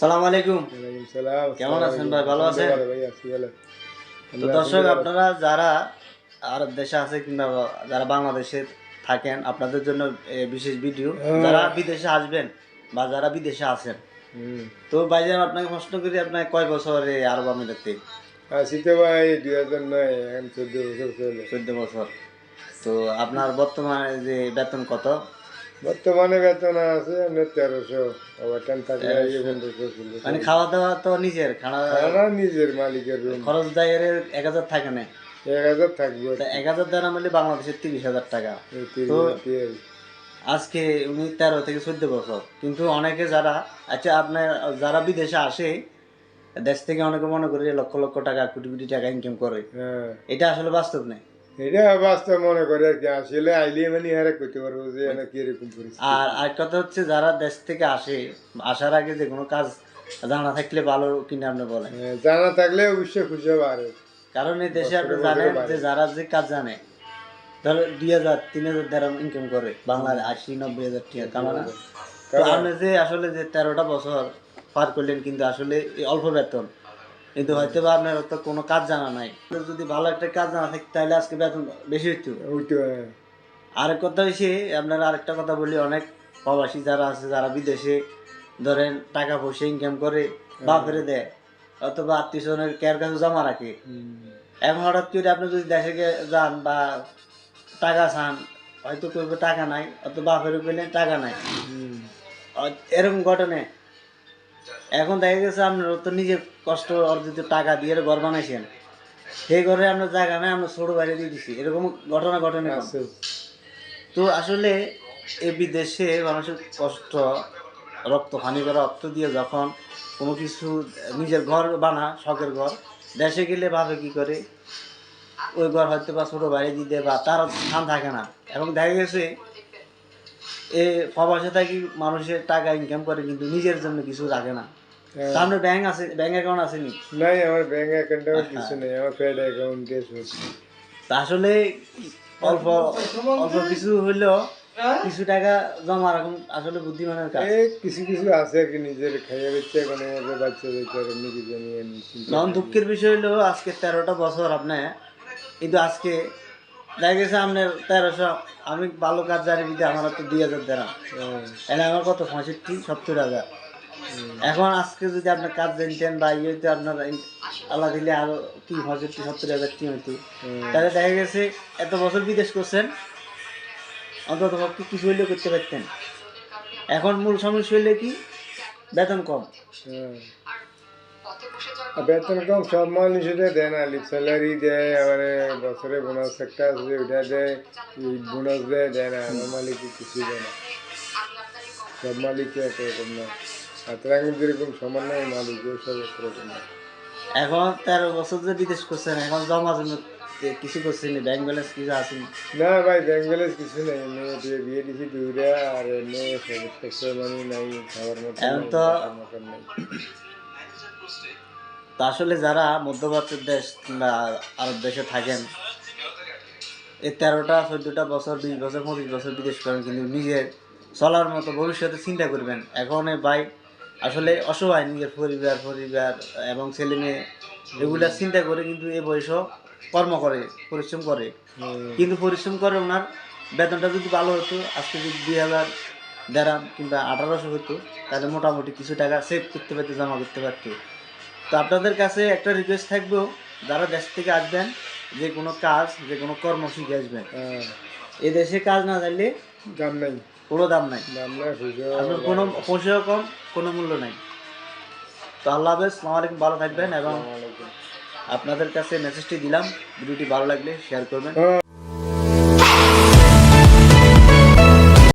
সালাম আলাইকুম। কেমন আছেন ভাই? ভালো আছেন? তো দর্শক আপনারা যারা আর দেশে আছে কিংবা যারা বাংলাদেশে থাকেন আপনাদের জন্য বিশেষ ভিডিও হ্যাঁ। যারা বিদেশে আসবেন বা যারা বিদেশে আছেন। তো ভাইজান আপনাকে প্রশ্ন করি আপনার কয় বছরে আরব আমিরাতে? আছি তো ভাই দুই হাজার নয় চোদ্দ বছর চোদ্দ বছর। তো আপনার বর্তমানে যে বেতন কত? বর্তমানে বেতন আছে আপনার তেরোশো ওভারটাইম থাকলে এই পনেরোশো ষোলোশো মানে খাওয়া দাওয়া তো নিজের খানা খানা নিজের মালিকের খরচ দায়ের এক হাজার থাকে না? এক হাজার থাকবে। এক হাজার দেওয়া মিলে বাংলাদেশের তিরিশ হাজার টাকা। তো- আজকে উনি তেরো থেকে চোদ্দ বছর। কিন্তু অনেকে যারা আচ্ছা আপনার যারা বিদেশে আসে দেশ থেকে অনেকে মনে করে লক্ষ লক্ষ টাকা কোটি কোটি টাকা ইনকাম করে। হ্যাঁ। এটা আসলে বাস্তব নেই এটা বাস্তব মনে করে আর কি আসলে আইলে মানে হারে করতে পারব যে এনে কীরকম পরিস্থিতি। আর আর কথা হচ্ছে যারা দেশ থেকে আসে আসার আগে যে কোনো কাজ জানা থাকলে ভালো কিনা আপনি বলেন। হ্যাঁ, জানা থাকলে অবশ্যই খুশি হবে আরে। কারণ এই দেশে আপনি জানেন যে যারা যে কাজ জানে ধরো দুই হাজার তিন হাজার ইনকাম করে বাংলার আশি নব্বই হাজার টাকা কামানা। যে আসলে যে তেরোটা বছর পার করলেন কিন্তু আসলে এই অল্প বেতন কিন্তু হয়তো বা আপনার তো কোনো কাজ জানা নাই। যদি ভালো একটা কাজ জানা থাকে তাহলে আজকে বেতন বেশি হইতো হ্যাঁ। আরেক কথা হয়েছে আপনার আরেকটা কথা বলি অনেক প্রবাসী যারা আছে যারা বিদেশে ধরেন টাকা পয়সা ইনকাম করে বা ফেরে দেয় অথবা আত্মীয় স্বজনের কেয়ার কাছে জমা রাখে। এখন হঠাৎ করে আপনি যদি দেশে গিয়ে যান বা টাকা চান হয়তো করবে টাকা নাই অথবা বাপের পেলেন টাকা নাই। এরকম ঘটনা। এখন দেখা গেছে আপনার তো নিজে কষ্ট অর্জিত টাকা দিয়ে ঘর বানাইছেন সেই ঘরে আপনার জায়গা নাই আমরা ছোট বাইরে দিয়ে দিছি। এরকম ঘটনা ঘটনা। তো আসলে এ বিদেশে মানুষের কষ্ট রক্ত হানি করা রক্ত দিয়ে যখন কোনো কিছু নিজের ঘর বানা শখের ঘর দেশে গেলে ভাবে কি করে? ওই ঘর হয়তো বা ছোটো বাইরে দিতে বা তার স্থান থাকে না। এবং দেখা গেছে এ প্রবাসে থাকি মানুষের টাকা ইনকাম করে কিন্তু নিজের জন্য কিছু রাখে না। হ্যাঁ। সামনে ব্যাংক আছে ব্যাংক অ্যাকাউন্ট আসেনি নাই আমার ব্যাংক অ্যাকাউন্টেও কিছু নেই আমার পেড অ্যাকাউন্টে আসলে অল্প অল্প কিছু হইলেও কিছু টাকা জমা রাখুন আসলে বুদ্ধিমানের কাজ। কিছু কিছু আছে আর কি নিজের খাইয়ে বেচছে মতো বাচ্চা এমনি কিছু নিয়ে দুঃখের বিষয় হলো আজকে তেরোটা বছর আপনার কিন্তু আজকে দেখা গেছে আপনার তেরোশো, আমি ভালো কাজ জানি দিতে আমার তো দুই হাজার হ্যাঁ। এনে আমার কত? পঁয়ষট্টি, সত্তর হাজার। এখন আজকে যদি আপনার কাজ জানতেন বা ইয়ে হইতে আপনার আল্লাহ দিলে আরও কি পঁয়ষট্টি, সত্তর হাজার কি হইতো? তাহলে দেখা গেছে এত বছর বিদেশ করছেন, অন্তত পক্ষে কিছু হইলেও করতে পারতেন। এখন মূল সমস্যা হইলে কি? বেতন কম। বেতন কম সব মানুষে দেয় না স্যালারি দেয় আবার বছরে বোনাস একটা আছে ওটা দেয় বোনাস দেয় দেয় না আমার মালিক কিছু দেয় না সব মালিককে একরকম না হাতরাঙ্গ যেরকম সমান নয় মালিকও সব একরকম না এখন তেরো বছর যে বিদেশ করছেন এখন জমা জমি কিছু করছেন ব্যাংক ব্যালেন্স কিছু আসেনি না? ভাই ব্যাংক ব্যালেন্স কিছু নেই মেয়ে বিয়ে দিছি দুইটা আর সমস্ত মানে নাই খাবার মতো এখন তো- নাই। তা আসলে যারা মধ্যপ্রাচ্যের দেশ কিংবা আরব দেশে থাকেন এই তেরোটা চোদ্দটা বছর বিশ বছর পঁচিশ বছর বিদেশ করেন কিন্তু নিজের চলার মতো ভবিষ্যতে চিন্তা করবেন। এখন এই ভাই আসলে অসহায় নিজের পরিবার পরিবার এবং ছেলে মেয়ে এগুলা চিন্তা করে কিন্তু এ বয়সও কর্ম করে পরিশ্রম করে। কিন্তু পরিশ্রম করে ওনার বেতনটা যদি ভালো হতো আজকে যদি দুই হাজার দেড়াম কিংবা আঠারোশো হতো তাহলে মোটামুটি কিছু টাকা সেভ করতে পারতো জমা করতে পারতো। তো আপনাদের কাছে একটা রিকোয়েস্ট থাকব যারা দেশ থেকে আসবেন যে কোনো কাজ যে কোনো কর্ম শিখে আসবেন। হ্যাঁ। এ দেশে কাজ না জানলে দাম নাই। কোনো দাম নাই। আপনার কোনো পয়সাও কম কোনো মূল্য নাই। তো আল্লাহ হাফেজ সালাম আলাইকুম ভালো থাকবেন এবং আপনাদের কাছে মেসেজটি দিলাম। ভিডিওটি ভালো লাগলে শেয়ার করবেন। হ্যাঁ।